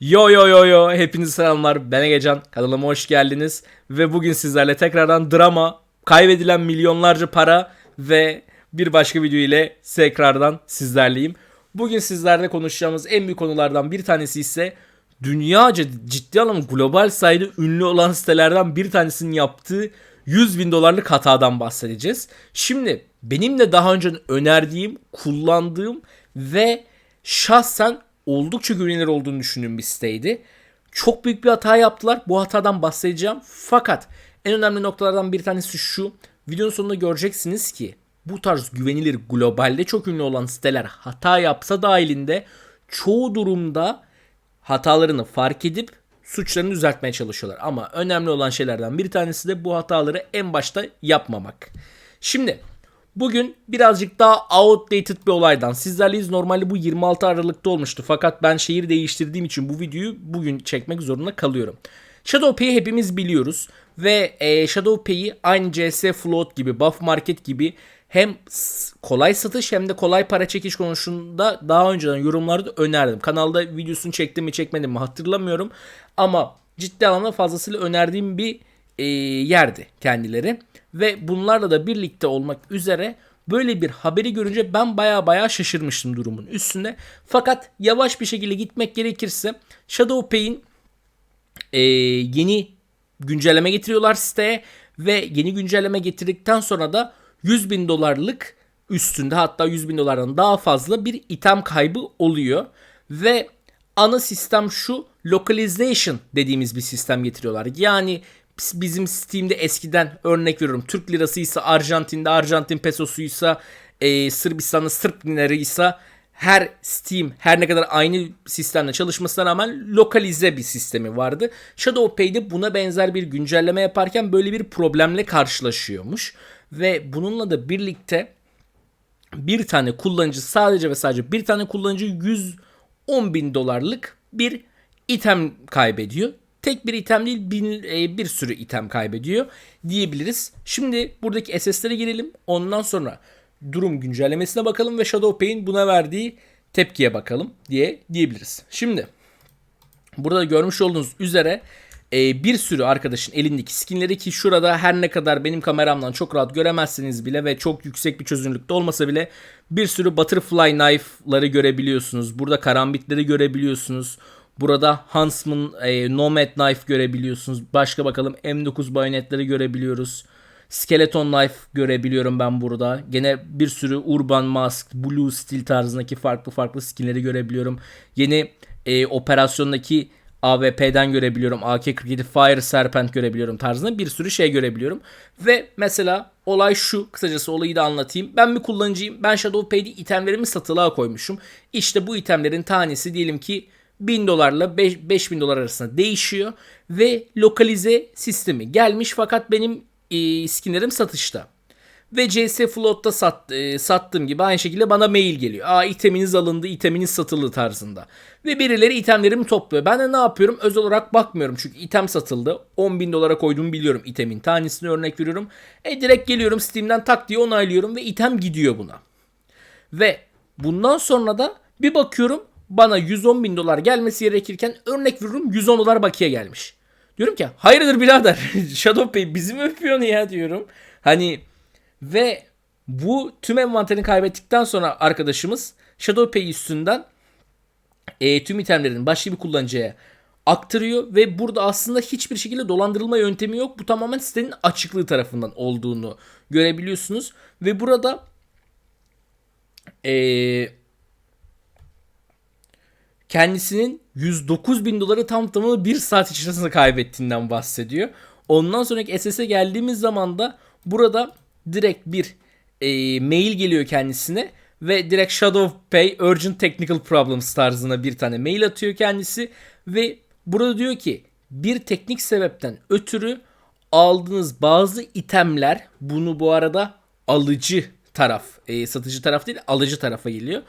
Yo yo yo yo hepinize selamlar ben Egecan kanalıma hoş geldiniz ve bugün sizlerle tekrardan drama kaybedilen milyonlarca para ve bir başka video ile tekrardan sizlerleyim. Bugün sizlerle konuşacağımız en büyük konulardan bir tanesi ise dünyaca ciddi anlamda global sayıda ünlü olan sitelerden bir tanesinin yaptığı 100 bin dolarlık hatadan bahsedeceğiz. Şimdi benim de daha önce önerdiğim, kullandığım ve şahsen oldukça güvenilir olduğunu düşündüğüm bir siteydi. Çok büyük bir hata yaptılar. Bu hatadan bahsedeceğim. Fakat en önemli noktalardan bir tanesi şu. Videonun sonunda göreceksiniz ki bu tarz güvenilir globalde çok ünlü olan siteler hata yapsa dahilinde çoğu durumda hatalarını fark edip suçlarını düzeltmeye çalışıyorlar. Ama önemli olan şeylerden bir tanesi de bu hataları en başta yapmamak. Şimdi bugün birazcık daha outdated bir olaydan sizlerleyiz. Normalde bu 26 Aralık'ta olmuştu. Fakat ben şehir değiştirdiğim için bu videoyu bugün çekmek zorunda kalıyorum. ShadowPay'i hepimiz biliyoruz. Ve e, ShadowPay'i aynı CS Float gibi, Buff Market gibi hem kolay satış hem de kolay para çekiş konusunda daha önceden yorumlarda önerdim. Kanalda videosunu çektim mi çekmedim mi hatırlamıyorum. Ama ciddi anlamda fazlasıyla önerdiğim bir e, yerdi kendileri. Ve bunlarla da birlikte olmak üzere böyle bir haberi görünce ben baya baya şaşırmıştım durumun üstünde. Fakat yavaş bir şekilde gitmek gerekirse ShadowPay'in e, yeni güncelleme getiriyorlar siteye ve yeni güncelleme getirdikten sonra da 100 bin dolarlık üstünde hatta 100 bin dolardan daha fazla bir item kaybı oluyor ve ana sistem şu localization dediğimiz bir sistem getiriyorlar. Yani bizim Steam'de eskiden örnek veriyorum Türk lirasıysa Arjantin'de Arjantin pesosuysa e, Sırbistan'da Sırp dinarıysa her Steam her ne kadar aynı sistemle çalışmasına rağmen lokalize bir sistemi vardı. ShadowPay'de buna benzer bir güncelleme yaparken böyle bir problemle karşılaşıyormuş. Ve bununla da birlikte bir tane kullanıcı sadece ve sadece bir tane kullanıcı 110 bin dolarlık bir item kaybediyor. Tek bir item değil bin, e, bir sürü item kaybediyor diyebiliriz. Şimdi buradaki SS'lere girelim. Ondan sonra durum güncellemesine bakalım ve ShadowPay'in buna verdiği tepkiye bakalım diye diyebiliriz. Şimdi burada görmüş olduğunuz üzere e, bir sürü arkadaşın elindeki skinleri ki şurada her ne kadar benim kameramdan çok rahat göremezseniz bile ve çok yüksek bir çözünürlükte olmasa bile bir sürü butterfly knife'ları görebiliyorsunuz. Burada karambitleri görebiliyorsunuz. Burada Huntsman e, Nomad Knife görebiliyorsunuz. Başka bakalım M9 bayonetleri görebiliyoruz. Skeleton Knife görebiliyorum ben burada. Gene bir sürü Urban Mask, Blue Steel tarzındaki farklı farklı skinleri görebiliyorum. Yeni e, operasyondaki AWP'den görebiliyorum. AK-47 Fire Serpent görebiliyorum tarzında bir sürü şey görebiliyorum. Ve mesela olay şu. Kısacası olayı da anlatayım. Ben bir kullanıcıyım. Ben ShadowPay'de itemlerimi satılığa koymuşum. İşte bu itemlerin tanesi diyelim ki 1000 dolarla 5, 5000 dolar arasında değişiyor. Ve lokalize sistemi gelmiş fakat benim e, skinlerim satışta. Ve CS Float'ta sat, e, sattığım gibi aynı şekilde bana mail geliyor. Aa iteminiz alındı, iteminiz satıldı tarzında. Ve birileri itemlerimi topluyor. Ben de ne yapıyorum? Özel olarak bakmıyorum. Çünkü item satıldı. 10 bin dolara koyduğumu biliyorum itemin. Tanesini örnek veriyorum. E direkt geliyorum Steam'den tak diye onaylıyorum ve item gidiyor buna. Ve bundan sonra da bir bakıyorum bana 110 bin dolar gelmesi gerekirken örnek veriyorum 110 dolar bakiye gelmiş. Diyorum ki hayırdır birader Shadowpay bizi mi öpüyorsun ya diyorum. Hani ve bu tüm envanterini kaybettikten sonra arkadaşımız ShadowPay üstünden e, tüm itemlerini başka bir kullanıcıya aktarıyor ve burada aslında hiçbir şekilde dolandırılma yöntemi yok. Bu tamamen sitenin açıklığı tarafından olduğunu görebiliyorsunuz. Ve burada e, kendisinin 109 bin doları tam tamına bir saat içerisinde kaybettiğinden bahsediyor. Ondan sonraki SS'e geldiğimiz zaman da burada direkt bir e, mail geliyor kendisine ve direkt Shadow Pay Urgent Technical Problems tarzına bir tane mail atıyor kendisi ve burada diyor ki bir teknik sebepten ötürü aldığınız bazı itemler bunu bu arada alıcı taraf e, satıcı taraf değil alıcı tarafa geliyor.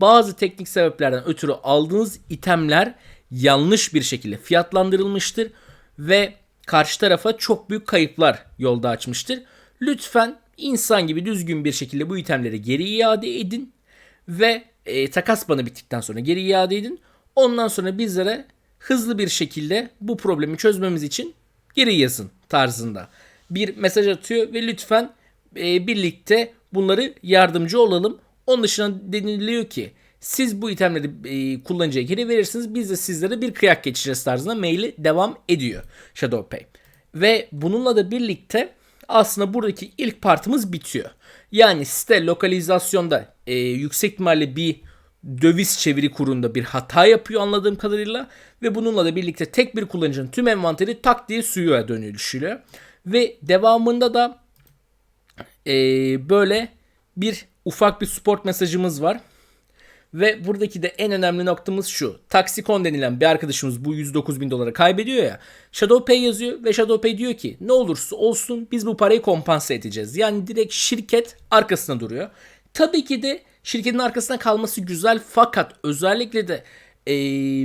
Bazı teknik sebeplerden ötürü aldığınız itemler yanlış bir şekilde fiyatlandırılmıştır ve karşı tarafa çok büyük kayıplar yolda açmıştır. Lütfen insan gibi düzgün bir şekilde bu itemleri geri iade edin ve e, takas banı bittikten sonra geri iade edin. Ondan sonra bizlere hızlı bir şekilde bu problemi çözmemiz için geri yazın tarzında. Bir mesaj atıyor ve lütfen e, birlikte bunları yardımcı olalım. Onun dışında deniliyor ki siz bu itemleri e, kullanıcıya geri verirsiniz. Biz de sizlere bir kıyak geçeceğiz tarzında maili devam ediyor ShadowPay. Ve bununla da birlikte aslında buradaki ilk partımız bitiyor. Yani site lokalizasyonda e, yüksek ihtimalle bir döviz çeviri kurunda bir hata yapıyor anladığım kadarıyla. Ve bununla da birlikte tek bir kullanıcının tüm envanteri tak diye suya dönüşüyor. Ve devamında da e, böyle bir ufak bir support mesajımız var. Ve buradaki de en önemli noktamız şu. Taxicon denilen bir arkadaşımız bu 109 bin doları kaybediyor ya. ShadowPay yazıyor ve ShadowPay diyor ki ne olursa olsun biz bu parayı kompanse edeceğiz. Yani direkt şirket arkasında duruyor. Tabii ki de şirketin arkasında kalması güzel fakat özellikle de e,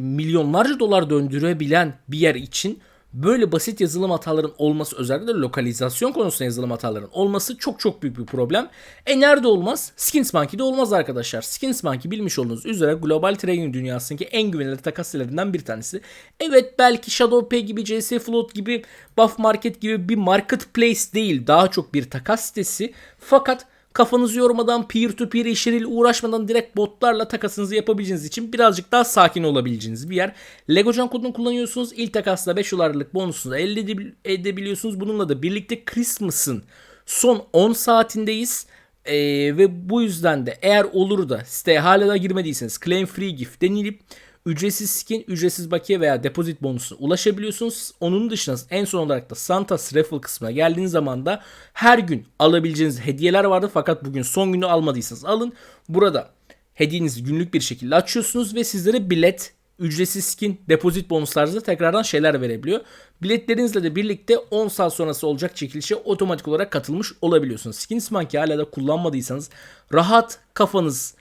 milyonlarca dolar döndürebilen bir yer için böyle basit yazılım hataların olması özellikle lokalizasyon konusunda yazılım hataların olması çok çok büyük bir problem. E nerede olmaz? Skins Monkey'de olmaz arkadaşlar. Skins Monkey bilmiş olduğunuz üzere global trading dünyasındaki en güvenilir takas sitelerinden bir tanesi. Evet belki ShadowPay gibi, JC Float gibi, Buff Market gibi bir marketplace değil. Daha çok bir takas sitesi. Fakat kafanızı yormadan peer to peer işleriyle uğraşmadan direkt botlarla takasınızı yapabileceğiniz için birazcık daha sakin olabileceğiniz bir yer. Legocan kodunu kullanıyorsunuz. İlk takasla 5 dolarlık bonusunu elde edebiliyorsunuz. Bununla da birlikte Christmas'ın son 10 saatindeyiz. Ee, ve bu yüzden de eğer olur da siteye hala da girmediyseniz claim free gift denilip ücretsiz skin, ücretsiz bakiye veya depozit bonusuna ulaşabiliyorsunuz. Onun dışında en son olarak da Santa's Raffle kısmına geldiğiniz zaman da her gün alabileceğiniz hediyeler vardı fakat bugün son günü almadıysanız alın. Burada hediyenizi günlük bir şekilde açıyorsunuz ve sizlere bilet, ücretsiz skin, depozit bonuslarınızda tekrardan şeyler verebiliyor. Biletlerinizle de birlikte 10 saat sonrası olacak çekilişe otomatik olarak katılmış olabiliyorsunuz. Skins Monkey hala da kullanmadıysanız rahat kafanızı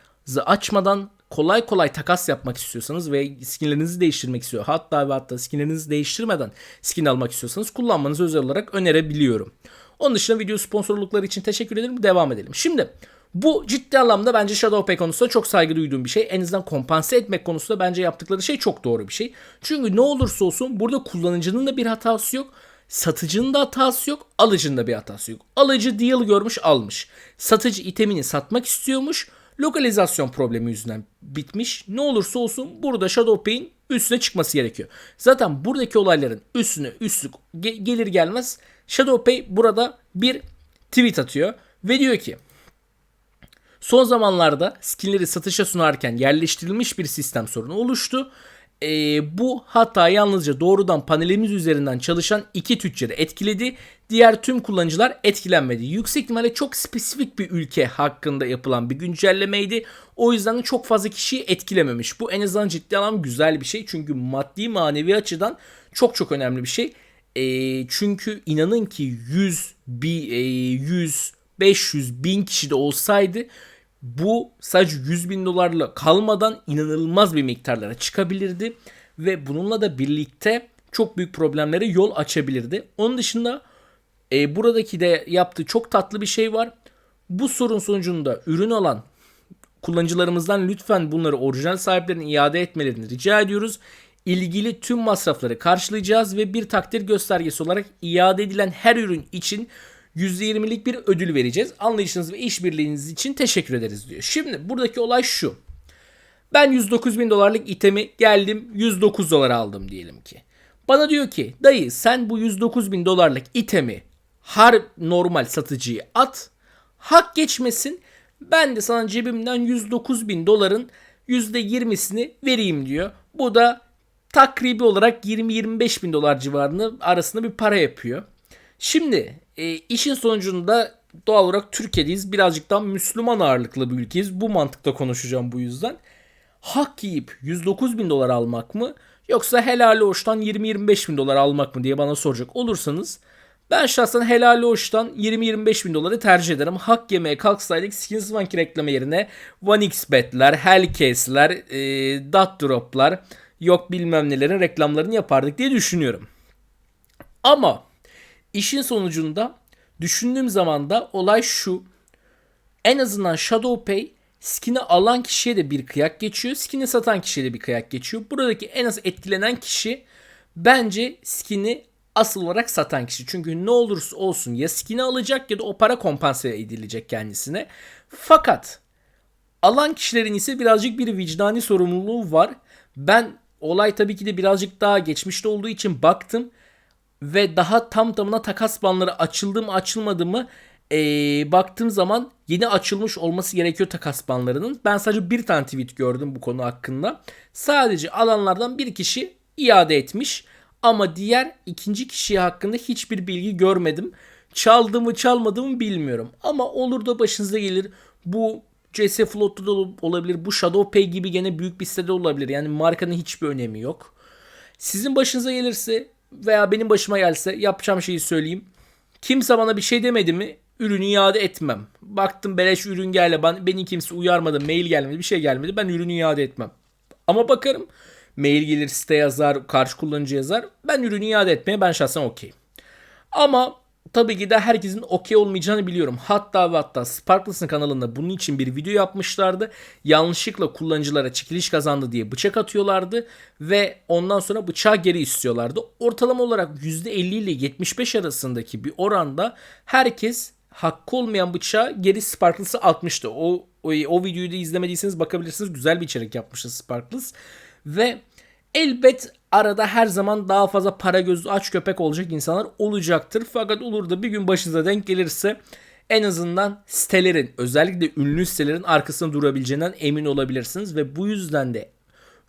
açmadan kolay kolay takas yapmak istiyorsanız ve skinlerinizi değiştirmek istiyor. Hatta ve hatta skinlerinizi değiştirmeden skin almak istiyorsanız kullanmanızı özel olarak önerebiliyorum. Onun dışında video sponsorlukları için teşekkür ederim. Devam edelim. Şimdi bu ciddi anlamda bence ShadowPay konusunda çok saygı duyduğum bir şey. En azından kompanse etmek konusunda bence yaptıkları şey çok doğru bir şey. Çünkü ne olursa olsun burada kullanıcının da bir hatası yok. Satıcının da hatası yok, alıcının da bir hatası yok. Alıcı deal görmüş almış. Satıcı itemini satmak istiyormuş lokalizasyon problemi yüzünden bitmiş. Ne olursa olsun burada ShadowPay'in üstüne çıkması gerekiyor. Zaten buradaki olayların üstüne üstlük ge- gelir gelmez ShadowPay burada bir tweet atıyor ve diyor ki Son zamanlarda skinleri satışa sunarken yerleştirilmiş bir sistem sorunu oluştu e, bu hata yalnızca doğrudan panelimiz üzerinden çalışan iki tüccarı etkiledi. Diğer tüm kullanıcılar etkilenmedi. Yüksek ihtimalle çok spesifik bir ülke hakkında yapılan bir güncellemeydi. O yüzden de çok fazla kişiyi etkilememiş. Bu en azından ciddi anlamda güzel bir şey. Çünkü maddi manevi açıdan çok çok önemli bir şey. E, çünkü inanın ki 100, bir, e, 100, 500, 1000 kişi de olsaydı bu sadece 100 bin dolarla kalmadan inanılmaz bir miktarlara çıkabilirdi. Ve bununla da birlikte çok büyük problemlere yol açabilirdi. Onun dışında e, buradaki de yaptığı çok tatlı bir şey var. Bu sorun sonucunda ürün alan kullanıcılarımızdan lütfen bunları orijinal sahiplerine iade etmelerini rica ediyoruz. İlgili tüm masrafları karşılayacağız ve bir takdir göstergesi olarak iade edilen her ürün için %20'lik bir ödül vereceğiz. Anlayışınız ve işbirliğiniz için teşekkür ederiz diyor. Şimdi buradaki olay şu. Ben 109 bin dolarlık itemi geldim 109 dolara aldım diyelim ki. Bana diyor ki dayı sen bu 109 bin dolarlık itemi har normal satıcıyı at. Hak geçmesin. Ben de sana cebimden 109 bin doların %20'sini vereyim diyor. Bu da takribi olarak 20-25 bin dolar civarında arasında bir para yapıyor. Şimdi e, işin sonucunda doğal olarak Türkiye'deyiz. Birazcık daha Müslüman ağırlıklı bir ülkeyiz. Bu mantıkta konuşacağım bu yüzden. Hak yiyip 109 bin dolar almak mı? Yoksa helali hoştan 20-25 bin dolar almak mı diye bana soracak olursanız ben şahsen helali hoştan 20-25 bin doları tercih ederim. Hak yemeye kalksaydık Skins Monkey reklamı yerine 1xbet'ler, Hellcase'ler, e, Dot Drop'lar yok bilmem nelerin reklamlarını yapardık diye düşünüyorum. Ama İşin sonucunda düşündüğüm zaman da olay şu. En azından ShadowPay Skin'i alan kişiye de bir kıyak geçiyor. Skin'i satan kişiye de bir kıyak geçiyor. Buradaki en az etkilenen kişi bence skin'i asıl olarak satan kişi. Çünkü ne olursa olsun ya skin'i alacak ya da o para kompanse edilecek kendisine. Fakat alan kişilerin ise birazcık bir vicdani sorumluluğu var. Ben olay tabii ki de birazcık daha geçmişte olduğu için baktım ve daha tam tamına takas banları açıldı mı açılmadı mı ee, baktığım zaman yeni açılmış olması gerekiyor takas banlarının. Ben sadece bir tane tweet gördüm bu konu hakkında. Sadece alanlardan bir kişi iade etmiş ama diğer ikinci kişi hakkında hiçbir bilgi görmedim. Çaldı mı çalmadı mı bilmiyorum. Ama olur da başınıza gelir. Bu CS Float'ta da olabilir. Bu ShadowPay gibi gene büyük bir sitede olabilir. Yani markanın hiçbir önemi yok. Sizin başınıza gelirse veya benim başıma gelse yapacağım şeyi söyleyeyim. Kimse bana bir şey demedi mi ürünü iade etmem. Baktım beleş ürün geldi. Ben, beni kimse uyarmadı. Mail gelmedi. Bir şey gelmedi. Ben ürünü iade etmem. Ama bakarım. Mail gelir site yazar. Karşı kullanıcı yazar. Ben ürünü iade etmeye ben şahsen okey. Ama tabii ki de herkesin okey olmayacağını biliyorum. Hatta ve hatta Sparkles'ın kanalında bunun için bir video yapmışlardı. Yanlışlıkla kullanıcılara çekiliş kazandı diye bıçak atıyorlardı ve ondan sonra bıçağı geri istiyorlardı. Ortalama olarak %50 ile 75 arasındaki bir oranda herkes hakkı olmayan bıçağı geri Sparkles'ı atmıştı. O, o, o videoyu da izlemediyseniz bakabilirsiniz. Güzel bir içerik yapmıştı Sparkles. Ve elbet arada her zaman daha fazla para gözü aç köpek olacak insanlar olacaktır. Fakat olur da bir gün başınıza denk gelirse en azından sitelerin özellikle ünlü sitelerin arkasında durabileceğinden emin olabilirsiniz. Ve bu yüzden de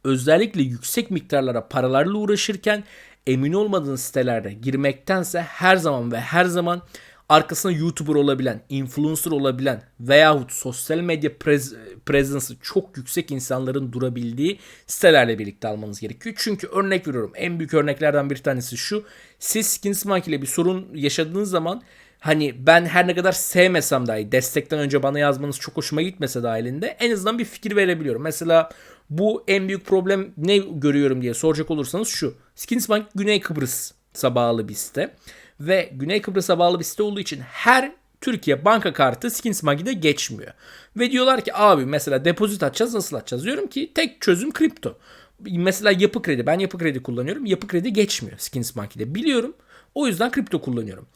özellikle yüksek miktarlara paralarla uğraşırken emin olmadığınız sitelerde girmektense her zaman ve her zaman arkasında YouTuber olabilen, influencer olabilen veyahut sosyal medya prez- presence'ı çok yüksek insanların durabildiği sitelerle birlikte almanız gerekiyor. Çünkü örnek veriyorum en büyük örneklerden bir tanesi şu. Siz Skinsmark ile bir sorun yaşadığınız zaman hani ben her ne kadar sevmesem dahi destekten önce bana yazmanız çok hoşuma gitmese dahilinde en azından bir fikir verebiliyorum. Mesela bu en büyük problem ne görüyorum diye soracak olursanız şu. Skinsbank Güney Kıbrıs'a bağlı bir site ve Güney Kıbrıs'a bağlı bir site olduğu için her Türkiye banka kartı Skinsmagi'de geçmiyor. Ve diyorlar ki abi mesela depozit atacağız nasıl atacağız? Diyorum ki tek çözüm kripto. Mesela yapı kredi. Ben yapı kredi kullanıyorum. Yapı kredi geçmiyor Skinsmagi'de. Biliyorum. O yüzden kripto kullanıyorum.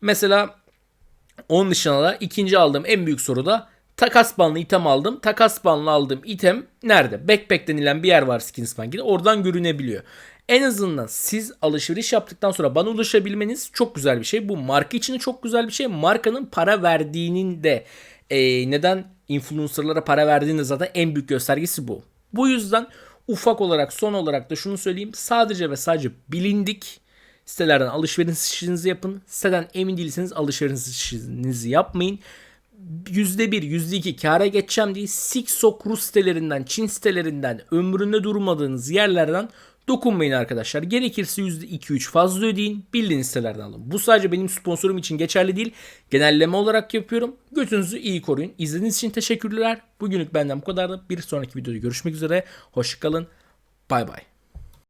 Mesela onun dışında da ikinci aldığım en büyük soru da takas banlı item aldım. Takas banlı aldığım item nerede? Backpack denilen bir yer var Skinsmagi'de. Oradan görünebiliyor. En azından siz alışveriş yaptıktan sonra bana ulaşabilmeniz çok güzel bir şey. Bu marka için çok güzel bir şey. Markanın para verdiğinin de e, neden influencerlara para verdiğinin zaten en büyük göstergesi bu. Bu yüzden ufak olarak son olarak da şunu söyleyeyim. Sadece ve sadece bilindik sitelerden alışverişinizi yapın. Siteden emin değilseniz alışverişinizi yapmayın. %1, %2 kâra geçeceğim diye Siksok Rus sitelerinden, Çin sitelerinden, ömründe durmadığınız yerlerden Dokunmayın arkadaşlar. Gerekirse %2-3 fazla ödeyin. Bildiğiniz sitelerden alın. Bu sadece benim sponsorum için geçerli değil. Genelleme olarak yapıyorum. Götünüzü iyi koruyun. İzlediğiniz için teşekkürler. Bugünlük benden bu kadar da bir sonraki videoda görüşmek üzere. Hoşçakalın. Bay bay.